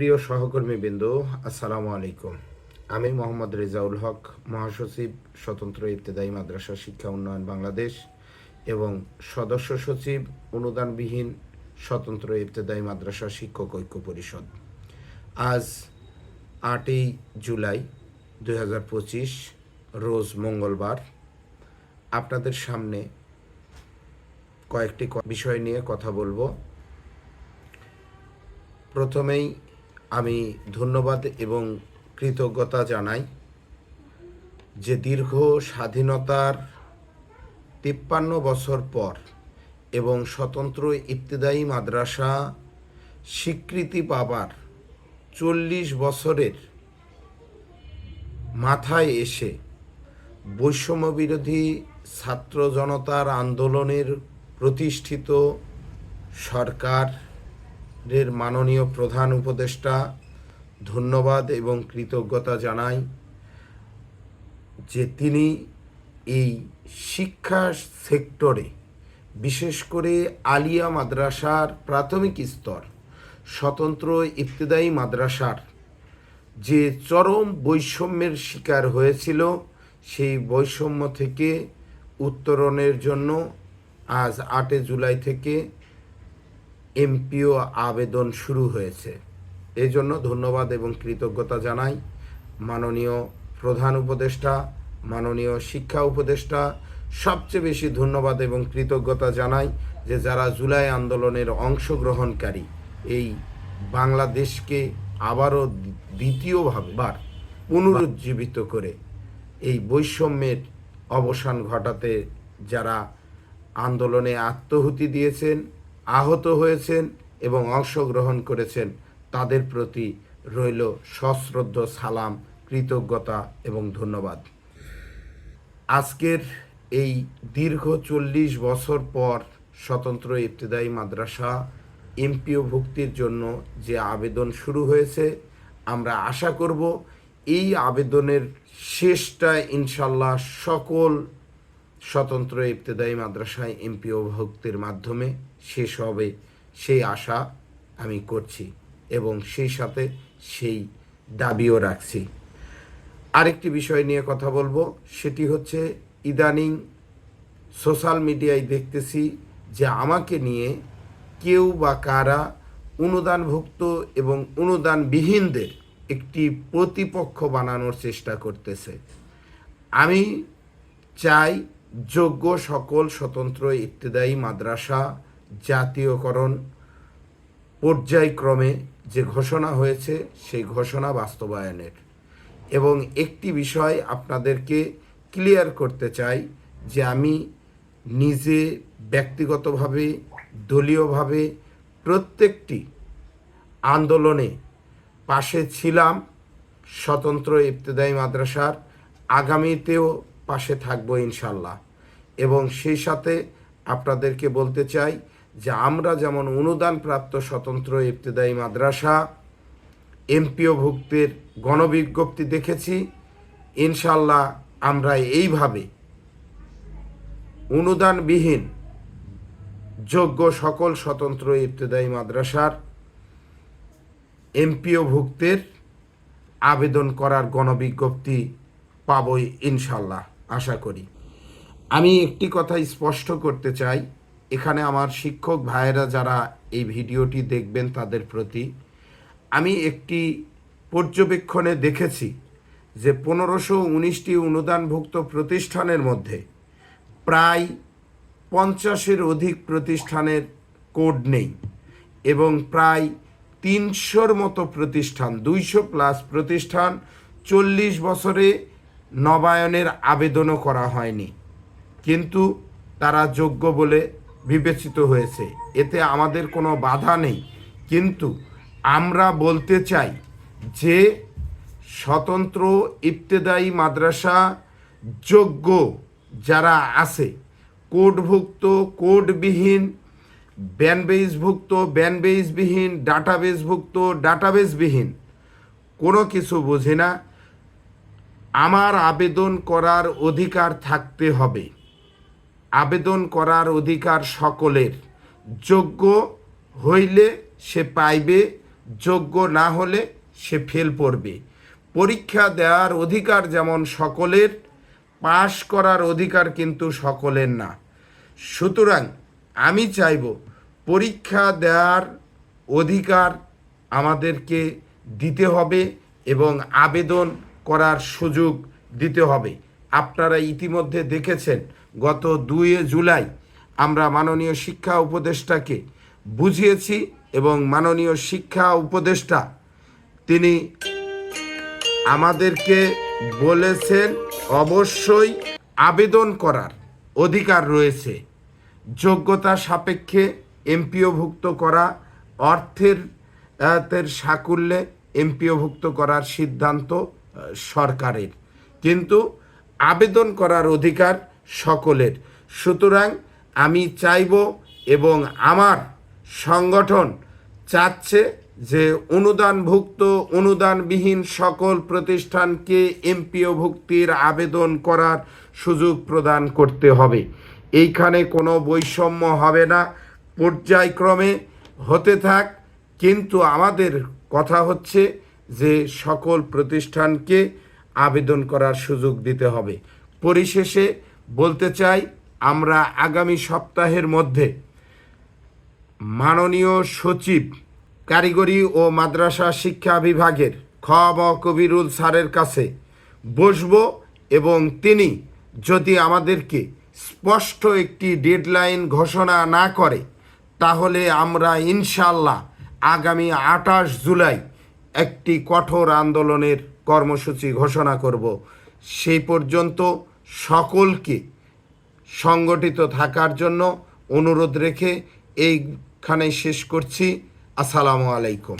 প্রিয় সহকর্মীবৃন্দ, আসসালামু আলাইকুম। আমি মোহাম্মদ রেজাউল হক, মহাসচিব, স্বতন্ত্র ইবতেদায়ী মাদ্রাসা শিক্ষা উন্নয়ন বাংলাদেশ এবং সদস্য সচিব, অনুদানবিহীন স্বতন্ত্র ইবতেদায়ী মাদ্রাসা শিক্ষক ঐক্য পরিষদ। আজ আটই জুলাই দু হাজার পঁচিশ, রোজ মঙ্গলবার। আপনাদের সামনে কয়েকটি বিষয় নিয়ে কথা বলব। প্রথমেই আমি ধন্যবাদ এবং কৃতজ্ঞতা জানাই যে দীর্ঘ স্বাধীনতার তিপ্পান্ন বছর পর এবং স্বতন্ত্র ইবতেদায়ী মাদ্রাসা স্বীকৃতি পাবার চল্লিশ বছরের মাথায় এসে বৈষম্য বিরোধী ছাত্র জনতার আন্দোলনের প্রতিষ্ঠিত সরকারের মাননীয় প্রধান উপদেষ্টা ধন্যবাদ এবং কৃতজ্ঞতা জানাই যে তিনি এই শিক্ষা সেক্টরে, বিশেষ করে আলিয়া মাদ্রাসার প্রাথমিক স্তর, স্বতন্ত্র ইবতেদায়ী মাদ্রাসার যে চরম বৈষম্যের শিকার হয়েছিল, সেই বৈষম্য থেকে উত্তরণের জন্য আজ আটে জুলাই থেকে এমপিও আবেদন শুরু হয়েছে। এই জন্য ধন্যবাদ এবং কৃতজ্ঞতা জানাই মাননীয় প্রধান উপদেষ্টা, মাননীয় শিক্ষা উপদেষ্টা, সবচেয়ে বেশি ধন্যবাদ এবং কৃতজ্ঞতা জানাই যে যারা জুলাই আন্দোলনের অংশগ্রহণকারী, এই বাংলাদেশকে আবারও দ্বিতীয়ভাবে পুনরুজ্জীবিত করে এই বৈষম্যের অবসান ঘটাতে যারা আন্দোলনে আত্মহুতি দিয়েছেন আহত হয়েছেন এবং অংশগ্রহণ করেছেন। তাদের প্রতি রইল সশ্রদ্ধ সালাম, কৃতজ্ঞতা এবং ধন্যবাদ। আজকের এই দীর্ঘ চল্লিশ বছর পর স্বতন্ত্র ইবতেদায়ী মাদ্রাসা এমপিও ভুক্তির জন্য যে আবেদন শুরু হয়েছে, আমরা আশা করব এই আবেদনের শেষটা ইনশাল্লাহ সকল স্বতন্ত্র ইবতেদায়ী মাদ্রাসায় এমপিও ভুক্তির মাধ্যমে শেষ হবে সেই আশা আমি করছি এবং সেই সাথে সেই দাবিও রাখছি। আরেকটি বিষয় নিয়ে কথা বলব, সেটি হচ্ছে ইদানিং সোশ্যাল মিডিয়ায় দেখতেছি যে আমাকে নিয়ে কেউ বা কারা অনুদানভুক্ত এবং অনুদানবিহীনদের একটি প্রতিপক্ষ বানানোর চেষ্টা করতেছে। আমি চাই যোগ্য সকল স্বতন্ত্র ইত্তেদায়ী মাদ্রাসা জাতীয়করণ পর্যায়ক্রমে যে ঘোষণা হয়েছে, সেই ঘোষণা বাস্তবায়নের। এবং একটি বিষয় আপনাদেরকে ক্লিয়ার করতে চাই যে আমি নিজে ব্যক্তিগতভাবে, দলীয়ভাবে প্রত্যেকটি আন্দোলনে পাশে ছিলাম স্বতন্ত্র ইবতেদায়ী মাদ্রাসার। আগামীতেও পাশে থাকব ইনশাল্লাহ এবং সেই সাথে আপনাদেরকে বলতে চাই যে আমরা যেমন অনুদানপ্রাপ্ত স্বতন্ত্র ইবতেদায়ী মাদ্রাসা এমপিও ভুক্তের গণবিজ্ঞপ্তি দেখেছি ইনশাল্লাহ আমরা এইভাবে অনুদানবিহীন যোগ্য সকল স্বতন্ত্র ইবতেদায়ী মাদ্রাসার এমপিও ভুক্তের আবেদন করার গণবিজ্ঞপ্তি পাবই ইনশাল্লাহ আশা করি। আমি একটি কথা স্পষ্ট করতে চাই। এখানে আমার শিক্ষক ভাইয়েরা যারা এই ভিডিওটি দেখবেন তাদের প্রতি, আমি একটি পর্যবেক্ষণে দেখেছি যে পনেরোশো উনিশটি অনুদানভুক্ত প্রতিষ্ঠানের মধ্যে প্রায় পঞ্চাশের অধিক প্রতিষ্ঠানের কোড নেই এবং প্রায় তিনশোর মতো প্রতিষ্ঠান, দুইশো প্লাস প্রতিষ্ঠান চল্লিশ বছরে নবায়নের আবেদনও করা হয়নি। কিন্তু তারা যোগ্য বলে বিবেচিত হয়েছে। এতে আমাদের কোনো বাধা নেই। কিন্তু আমরা বলতে চাই যে, স্বতন্ত্র ইবতেদায়ী মাদ্রাসা যোগ্য যারা আছে, কোডভুক্ত, কোডবিহীন ব্যানবেইসভুক্ত ব্যানবেইসবিহীন ডাটাবেসভুক্ত ডাটাবেসবিহীন কোনো কিছু বুঝি না। আমার আবেদন করার অধিকার থাকতে হবে। আবেদন করার অধিকার সকলের। যোগ্য হইলে সে পাইবে, যোগ্য না হলে সে ফেল পড়বে। পরীক্ষা দেওয়ার অধিকার যেমন সকলের, পাশ করার অধিকার কিন্তু সকলের না। সুতরাং আমি চাইব পরীক্ষা দেওয়ার অধিকার আমাদেরকে দিতে হবে এবং আবেদন করার সুযোগ দিতে হবে। আপনারা ইতিমধ্যে দেখেছেন, গত দুই জুলাই আমরা মাননীয় শিক্ষা উপদেষ্টাকে বুঝিয়েছি এবং মাননীয় শিক্ষা উপদেষ্টা তিনি আমাদেরকে বলেছেন, অবশ্যই আবেদন করার অধিকার রয়েছে। যোগ্যতা সাপেক্ষে এমপিওভুক্ত করা অর্থের সাকুল্যে এমপিওভুক্ত করার সিদ্ধান্ত সরকারের। কিন্তু আবেদন করার অধিকার সকলের। সুতরাং আমি চাইব এবং আমার সংগঠন চাচ্ছে যে অনুদানভুক্ত, অনুদানবিহীন সকল প্রতিষ্ঠানকে এমপিও ভুক্তির আবেদন করার সুযোগ প্রদান করতে হবে। এইখানে কোনো বৈষম্য হবে না। পর্যায়ক্রমে হতে থাক। কিন্তু আমাদের কথা হচ্ছে যে সকল প্রতিষ্ঠানকে আবেদন করার সুযোগ দিতে হবে। পরিশেষে বলতে চাই, আমরা আগামী সপ্তাহের মধ্যে মাননীয় সচিব, কারিগরি ও মাদ্রাসা শিক্ষা বিভাগের খ ব কবিরুল স্যারের কাছে বসব এবং তিনি যদি আমাদেরকে স্পষ্ট একটি ডেডলাইন ঘোষণা না করে, তাহলে আমরা ইনশাল্লাহ আগামী আঠাশ জুলাই একটি কঠোর আন্দোলনের কর্মসূচি ঘোষণা করব। সেই পর্যন্ত সকলকে সংগঠিত থাকার জন্য অনুরোধ রেখে এইখানে শেষ করছি। আসসালামু আলাইকুম।